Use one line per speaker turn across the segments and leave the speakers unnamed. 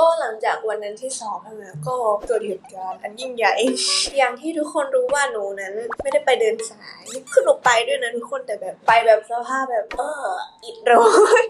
ก็หลังจากวันนั้นที่สอบนะก็เกิดเหตุการณ์อันยิ่งใหญ่ อย่างที่ทุกคนรู้ว่าหนูนั้นไม่ได้ไปเดินสายคือหนูไปด้วยนะทุกคนแต่แบบไปแบบสภาพแบบเอออิดโรย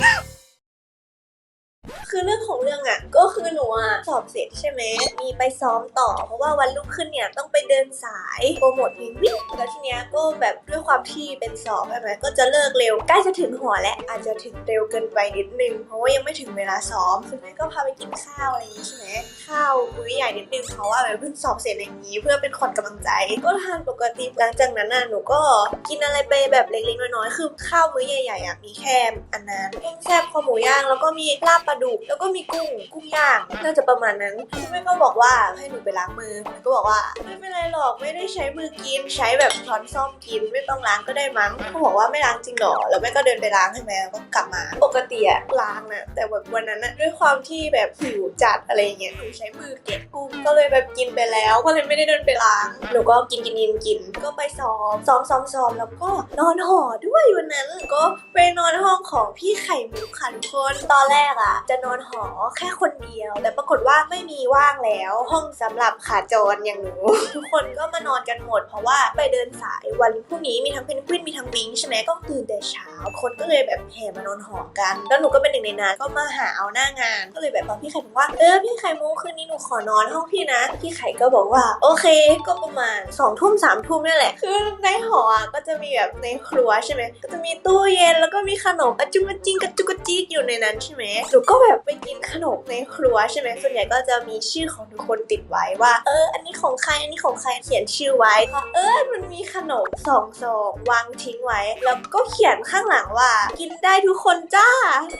คือเรื่องของเรื่องอะ ก็คือหนูอะสอบเสร็จใช่ไหม มีไปซ้อมต่อ เพราะว่าวันรุ่งขึ้นเนี่ยต้องไปเดินสายโปรโมทเพลงวิ่งแล้วทีเนี้ยก็แบบด้วยความที่เป็นสอบใช่ไหมก็จะเลิกเร็วใกล้จะถึงหอแล้วอาจจะถึงเร็วเกินไปนิดนึงเพราะว่ายังไม่ถึงเวลาซ้อมคุณแม่ก็พาไปกินข้าวอะไรอย่างนี้ใช่ไหมข้าวมื้อใหญ่นิดนึงเพราะว่าแบบเพิ่งสอบเสร็จอะไรอย่างนี้ เพื่อเป็นขวัญกำลังใจ ก็ทานปกติหลังจากนั้นน่ะหนูก็กินอะไรไปแบบเล็กๆน้อยๆคือข้าวมื้อใหญ่ๆอะมีแค่อันนั้นแกงแซ่บคอหมูย่างแล้วก็มีลาบปลาดุกแล้วก็มีกุ้งกุ้งย่างน่าจะประมาณนั้นแม่ก็บอกว่าให้หนูไปล้างมือหนูก็บอกว่าไม่เป็นไรหรอกไม่ได้ใช้มือกิน ใช้แบบช้อนซ่อมกินไม่ต้องล้างก็ได้มั้งเขาบอกว่าไม่ล้างจริงหรอแล้วแม่ก็เดินไปล้างใช่ไหมแล้วก็กลับมา ปกติอะล้างนะแต่แบบวันนั้นอะด้วยความที่แบบหิวจัดอะไรเงี้ยหนูใช้มือเก็บกุ้งก็เลยแบบกินไปแล้ว ก็เลยไม่ได้เดินไปล้างหนูก็กินกินกินกินก็ไปซ้อมซ้อมซ้อมซ้อมแล้วก็นอนหอด้วยวันนั้นก็ไปนอนห้องของพี่ไข่มุกค่ะทุกคนตอนแรกอะจะนอนอนหอแค่คนเดียว แต่ปรากฏว่าไม่มีว่างแล้ว ห้องสำหรับขาจรอย่างหนู ทุกคนก็มานอนกันหมด เพราะว่าไปเดินสาย วันพรุ่งนี้มีทั้งเพนกวินมีทั้งวิงใช่ไหมก็ตื่นแต่เช้า คนก็เลยแบบแห่มานอนหอกัน แล้วหนูก็เป็นหนึ่งในนั้นก็มาหาเอาหน้างาน ก็เลยแบบบอกพี่ไข่บอกว่าเออพี่ไข่มุกคืนนี้หนูขอนอนห้องพี่นะพี่ไข่ก็บอกว่าโอเค ก็ประมาณสองทุ่มสามทุ่มนี่แหละคือในหออะก็จะมีแบบในครัวใช่ไหมก็จะมีตู้เย็นแล้วก็มีขนมอจุกจิงกระจุกะจิกอยู่ในนั้นใช่ไหมหนูก็แบบไปกินขนมในครัวใช่ไหมส่วนใหญ่ก็จะมีชื่อของทุกคนติดไว้ว่า เออ อันนี้ของใครอันนี้ของใครเขียนชื่อไว้ว่าเออมันมีขนมสองซองวางทิ้งไว้ แล้วก็เขียนข้างหลังว่า กินได้ทุกคนจ้า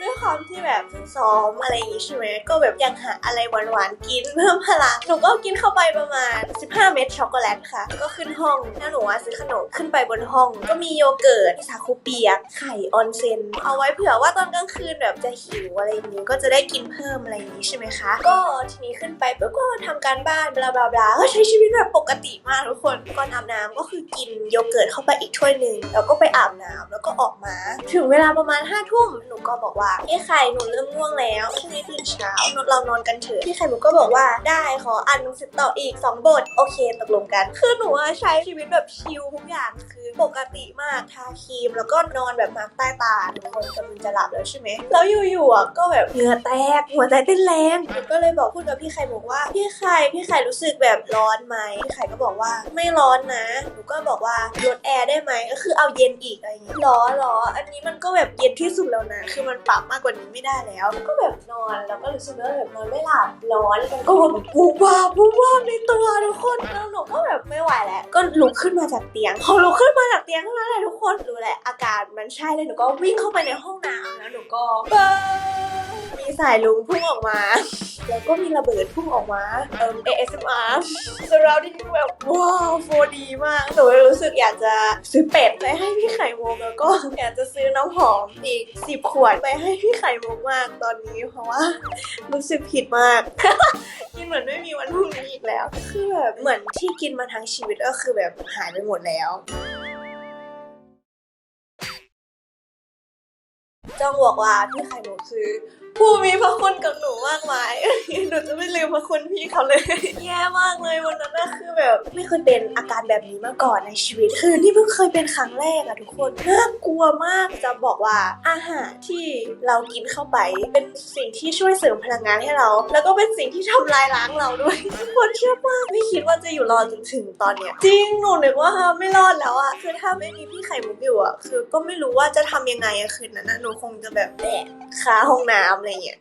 ด้วยความที่แบบซ้อมอะไรอย่างงี้ใช่ไหมก็แบบอยากหาอะไรหวานๆกินเพิ่มพลังหนูก็กินเข้าไปประมาณ 15 เม็ดช็อกโกแลตค่ะ ก็ขึ้นห้องแล้วหนูว่าซื้อขนมขึ้นไปบนห้อง ก็มีโยเกิร์ตสาคูเปียกไข่ออนเซนเอาไว้เผื่อว่าตอนกลางคืนแบบจะหิวอะไรอย่างงี้ก็จะได้กินเพิ่มอะไรอย่างงี้ใช่ไหมคะ ก็ทีนี้ขึ้นไปปุ๊บก็ทำการบ้านบลาบลาบลาก็ใช้ชีวิตแบบปกติมากทุกคนก่อนอาบน้ำก็คือกินโยเกิร์ตเข้าไปอีกถ้วยหนึ่งแล้วก็ไปอาบน้ำแล้วก็ออกมา ถึงเวลาประมาณห้าทุ่มหนูก็บอกว่าเอ้ไข่หนูเริ่มง่วงแล้วพรุ่งนี้ตื่นเช้าเรานอนกันเถอะพี่ไข่หนูก็บอกว่าได้ขออ่านหนังสือต่ออีก 2 บท โอเคตกลงกัน คือหนูใช้ชีวิตแบบชิลทุกอย่างคือปกติมากทาครีม แล้วก็นอนแบบมาร์กใต้ตาทุกคนกำลังจะหลับแล้วใช่ไหมแล้วอยู่ๆก็แบบเหงื่อแตกหัวใจเต้นแรงหนูก็เลยบอกพูดกับพี่ไข่บอกว่าพี่ไข่พี่ไข่รู้สึกแบบร้อนไหมพี่ไข่ก็บอกว่าไม่ร้อนนะหนูก็บอกว่าลดแอร์ได้ไหมก็คือเอาเย็นอีกอะไรอย่างเงี้ยร้อนหรออันนี้มันก็แบบเย็นที่สุดแล้วนะ คือมันปรับมากกว่านี้ไม่ได้แล้ว ก็แบบนอนแล้วก็รู้สึกว่าแบบนอนไม่หลับร้อนมันก็แบบวูบวาบวูบวาบในตัวทุกคนแล้วหนูก็แบบไม่ไหวแล้ว ก็ลุกขึ้นมาจากเตียงพอลุกขึ้นมาจากเตียงเท่านั้นแหละทุกคนรู้แหละอาการมันใช่เลยหนูก็วิ่งเข้าไปในห้องน้ำแล้วหนูก็เปิดมีสายลุงพุ่งออกมา แล้วก็มีระเบิดพุ่งออกมาเอ่อ ASMR เราได้ยินแบบว้าวโฟดีมากหนูเลยรู้สึกอยากจะซื้อเป็ดไปให้พี่ไข่มุกแล้วก็อยากจะซื้อน้ำหอมอีกสิบขวดไปให้พี่ไข่มุกมากตอนนี้เพราะว่ารู้สึกผิดมาก กินเหมือนไม่มีวันพรุ่งนี้อีกแล้ว คือแบบเหมือนที่กินมาทั้งชีวิตก็คือแบบหายไปหมดแล้วจ้องบอกว่าพี่ไข่มุกคือผู้มีพระคุณกับหนูมากมาย หนูจะไม่ลืมพระคุณพี่เขาเลย แย่มากเลยวันนั้นนะค แบบไม่เคยเป็นอาการแบบนี้มาก่อนในชีวิต คือนี่เพิ่งเคยเป็นครั้งแรกอะทุกคนน่ากลัวมากจะบอกว่าอาหารที่เรากินเข้าไป เป็นสิ่งที่ช่วยเสริมพลังงานให้เรา แล้วก็เป็นสิ่งที่ทำลายล้างเราด้วยทุกคนเชื่อป่ะไม่คิดว่าจะอยู่รอจนถึงตอนเนี้ยจริงหนูนึกว่าไม่รอดแล้วอะคือถ้าไม่มีพี่ไข่มุกอยู่อะคือก็ไม่รู้ว่าจะทำยังไงอะคืนนั้นนะหนูคงจะแบบแดกคาห้องน้ำอะไรเงี้ย